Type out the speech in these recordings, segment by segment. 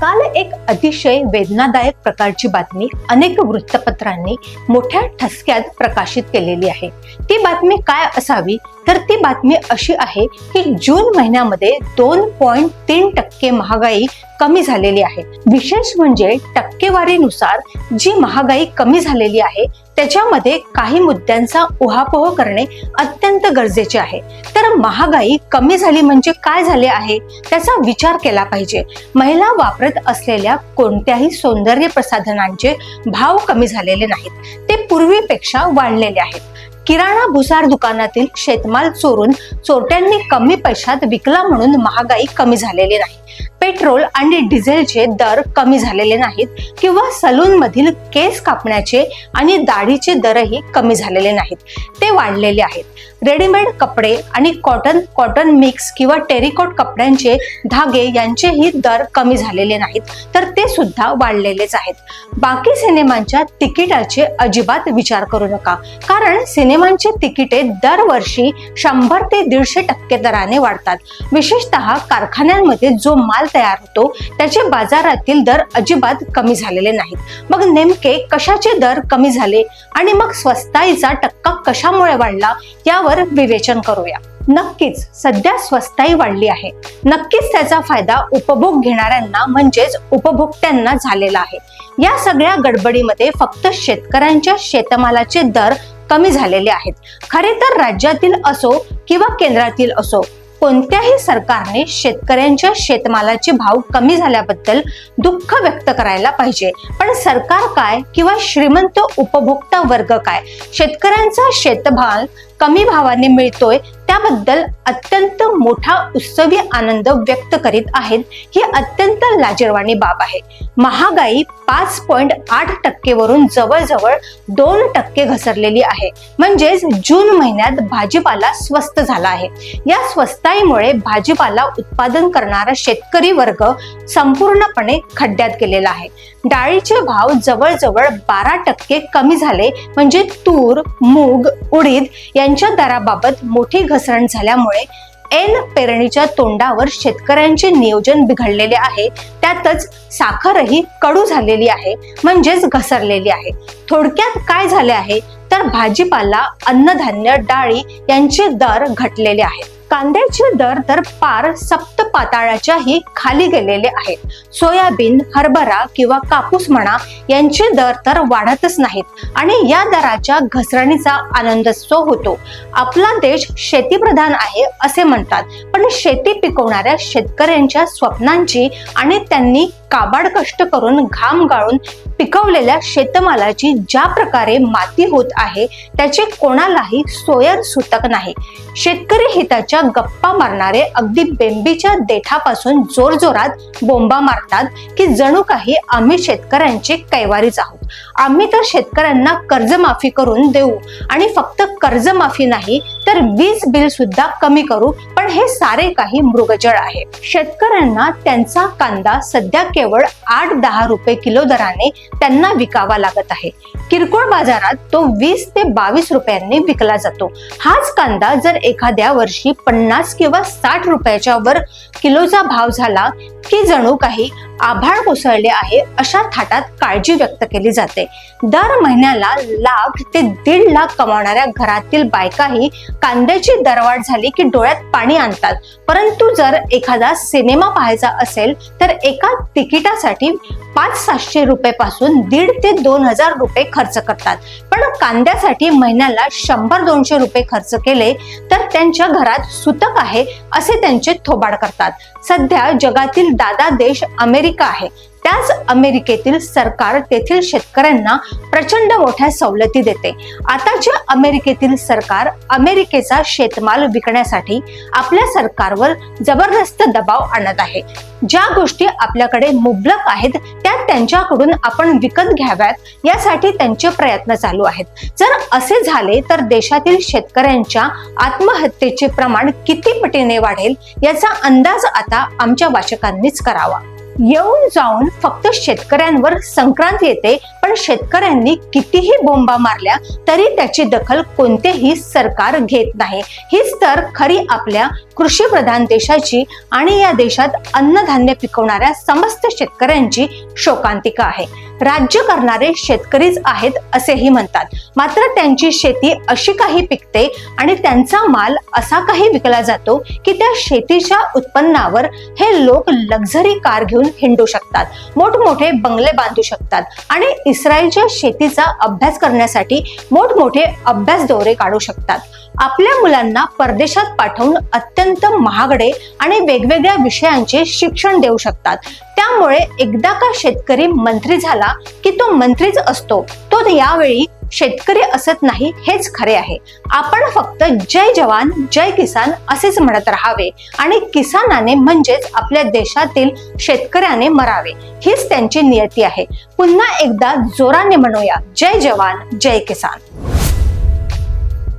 काल एक अतिशय वेदनादायक प्रकारची बातमी अनेक वृत्तपत्रांनी मोठ्या ठसक्यात प्रकाशित केलेली आहे. ती बातमी काय असावी? तर ती बातमी अशी आहे की जून महिन्यामध्ये दोन पॉइंट तीन टक्के महागाई कमी झालेली आहे. विशेष म्हणजे टक्केवारीनुसार जी महागाई कमी झालेली आहे त्याच्यामध्ये काही मुद्द्यांचा उहापोह करणे अत्यंत गरजेचे आहे. तर महागाई कमी झाली म्हणजे काय झाले आहे? त्याचा विचार केला पाहिजे. महिला वापर वापरत असलेल्या कोणत्याही सौंदर्य प्रसाधनांचे भाव कमी झालेले नाहीत. ते पूर्वीपेक्षा वाढलेले आहेत. किराणा भुसार दुकानातील शेतमाल चोरून चोरट्यांनी कमी पैशात विकला म्हणून महागाई कमी झालेली नाही. पेट्रोल आणि डिझेलचे दर कमी झालेले नाहीत किंवा सलून मधील केस कापण्याचे आणि दाढीचे दरही कमी झालेले नाहीत. ते वाढलेले आहेत. रेडीमेड कपडे आणि कॉटन कॉटन मिक्स किंवा टेरिकॉट कपड्यांचे धागे यांचेही दर कमी झालेले नाहीत तर ते सुद्धा वाढलेलेच आहेत. बाकी सिनेमांच्या तिकिटाचे अजिबात विचार करू नका कारण सिनेमांचे तिकिटे दरवर्षी शंभर ते दीडशे टक्के दराने वाढतात. विशेषतः कारखान्यांमध्ये जो माल तयार होतो त्याचे बाजारातील दर अजिबात कमी झालेले नाहीत. मग नेमके कशाचे दर कमी झाले आणि मग स्वस्ताईचा टक्का कशामुळे वाढला यावर विवेचन करूया. नक्कीच सध्या स्वस्ताई वाढली आहे. नक्कीच त्याचा फायदा उपभोग घेणाऱ्यांना म्हणजेच उपभोक्त्यांना झालेला आहे. या सगळ्या गडबडीमध्ये फक्त शेतकऱ्यांच्या शेतमालाचे दर कमी झालेले आहेत. खरे तर राज्यातील असो किंवा केंद्रातील असो कोणत्याही सरकारने शेतकऱ्यांच्या शेतमालाचे भाव कमी झाल्याबद्दल दुःख व्यक्त करायला पाहिजे. पण सरकार काय किंवा श्रीमंत उपभोक्ता वर्ग काय? शेतकऱ्यांचा शेतमाल कमी भावाने मिळतोय त्याबद्दल अत्यंत मोठा उत्सवी आनंद व्यक्त करीत आहेत. ही अत्यंत लाजीरवाणी बाब आहे. महागाई पाच पॉइंट आठ टक्केवरून जवळजवळ दोन टक्के घसरलेली आहे. म्हणजेच जून महिन्यात भाजीपाला स्वस्त झाला आहे. या स्वस्ताईमुळे भाजीपाला उत्पादन करणारा शेतकरी वर्ग संपूर्णपणे खड्ड्यात गेलेला आहे. डाळीचे भाव जवळजवळ बारा टक्के कमी झाले. म्हणजे तूर मूग उडीद यांच्या दराबाबत मोठी घसरण झाल्यामुळे एन पेरणीच्या तोंडावर शेतकऱ्यांचे नियोजन बिघडलेले आहे. त्यातच साखरही कडू झालेली आहे म्हणजेच घसरलेली आहे. थोडक्यात काय झाले आहे? तर भाजीपाला अन्नधान्य डाळी यांचे दर घटलेले आहेत. कांद्याचे दर तर पार सप्त पाताळाच्याही खाली गेलेले आहेत. सोयाबीन हरभरा किंवा कापूस म्हणा यांचे दर तर वाढतच नाहीत आणि या दराच्या घसरणीचा आनंदोत्सव होतो. आपला देश शेतीप्रधान आहे असे म्हणतात पण शेती पिकवणाऱ्या शेतकऱ्यांच्या स्वप्नांची आणि त्यांनी काबाड कष्ट करून घाम गाळून पिकवलेल्या शेतमालाची ज्या प्रकारे माती होत आहे त्याचे कोणालाही सोयर सुतक नाही. शेतकरी हिताच्या गप्पा मारणारे अगदी बेंबीच्या देठापासून जोरजोरात बोंबा मारतात की जणू काही आम्ही शेतकऱ्यांची कैवारीच आहोत. आम्ही तर शेतकऱ्यांना कर्जमाफी करून देऊ आणि फक्त कर्जमाफी नाही तर वीज बिल सुद्धा कमी करू पण हे सारे काही मृगजळ आहे. शेतकऱ्यांना त्यांचा कांदा सध्या केवळ आठ दहा रुपये किलो दराने त्यांना विकावा लागत आहे. किरकोळ बाजारात तो वीस ते बावीस रुपयांनी विकला जातो. हाच कांदा जर एखाद्या वर्षी पन्नास किंवा साठ रुपयाच्या वर किलोचा भाव झाला की जणू काही आभाळ कोसळले आहे अशा थाटात काळजी व्यक्त केली जाते. दर महिन्याला लाख ते दीड लाख कमावणाऱ्या घरातील बायकाही कांद्याची दरवाढ झाली की डोळ्यात पाणी आणतात. परंतु जर एखादा सिनेमा पाहायचा असेल तर एका तिकिटासाठी पाच सातशे रुपये पासून दीड ते दोन हजार रुपये खर्च करतात. पण कांद्यासाठी महिन्याला शंभर दोनशे रुपये खर्च केले तर त्यांच्या घरात सुतक आहे असे त्यांचे थोबाड करतात. सध्या जगातील दादा देश अमेरिका अमेरिका आहे. त्याच अमेरिकेतील सरकार तेथील शेतकऱ्यांना प्रचंड मोठ्या सवलती देते. आताचे अमेरिकेतील सरकार अमेरिकेचा शेतमाल विकण्यासाठी आपल्या सरकारवर जबरदस्त दबाव आणत आहे. ज्या गोष्टी आपल्याकडे मुबलक आहेत त्या त्यांच्याकडून आपण विकत घ्याव्यात यासाठी त्यांचे प्रयत्न चालू आहेत. जर असे झाले तर देशातील शेतकऱ्यांच्या आत्महत्येचे प्रमाण किती पटीने वाढेल याचा अंदाज आता आमच्या वाचकांनीच करावा. येऊन जाऊन फक्त शेतकऱ्यांवर संक्रांत येते पण शेतकऱ्यांनी कितीही बोंबा मारल्या तरी त्याची दखल कोणतेही सरकार घेत नाही. हीच तर खरी आपल्या कृषी प्रधान देशाची आणि या देशात अन्नधान्य पिकवणाऱ्या समस्त शेतकऱ्यांची शोकांतिका आहे. राज्य करणारे शेतकरीच आहेत असेही म्हणतात. मात्र त्यांची शेती अशी काही पिकते आणि त्यांचा माल असा काही विकला जातो की त्या शेतीच्या उत्पन्नावर हे लोक लक्झरी कार घेऊन हिंडू शकतात. मोठमोठे बंगले बांधू शकतात आणि इस्रायलच्या शेतीचा अभ्यास करण्यासाठी मोठमोठे अभ्यास दौरे काढू शकतात. आपल्या मुलांना परदेशात पाठवून अत्यंत महागडे आणि वेगवेगळ्या विषयांचे शिक्षण देऊ शकतात. त्यामुळे एकदा का शेतकरी मंत्री झाला की तो मंत्रीच असतो तो यावेळी शेतकरी असत नाही हेच खरे आहे. आपण फक्त जय जवान जय किसान असेच म्हणत राहावे आणि किसानाने म्हणजेच आपल्या देशातील शेतकऱ्याने मरावे. हीच त्यांची नियती आहे. पुन्हा एकदा जोराने म्हणूया जय जवान जय किसान.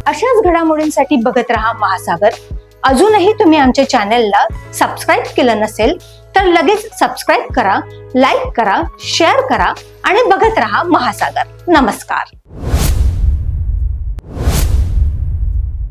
अशाच घडामोडींसाठी बघत राहा महासागर. अजूनही तुम्ही आमच्या चॅनेलला सबस्क्राईब केलं नसेल तर लगेच सबस्क्राईब करा लाईक करा शेअर करा आणि बघत रहा महासागर. नमस्कार.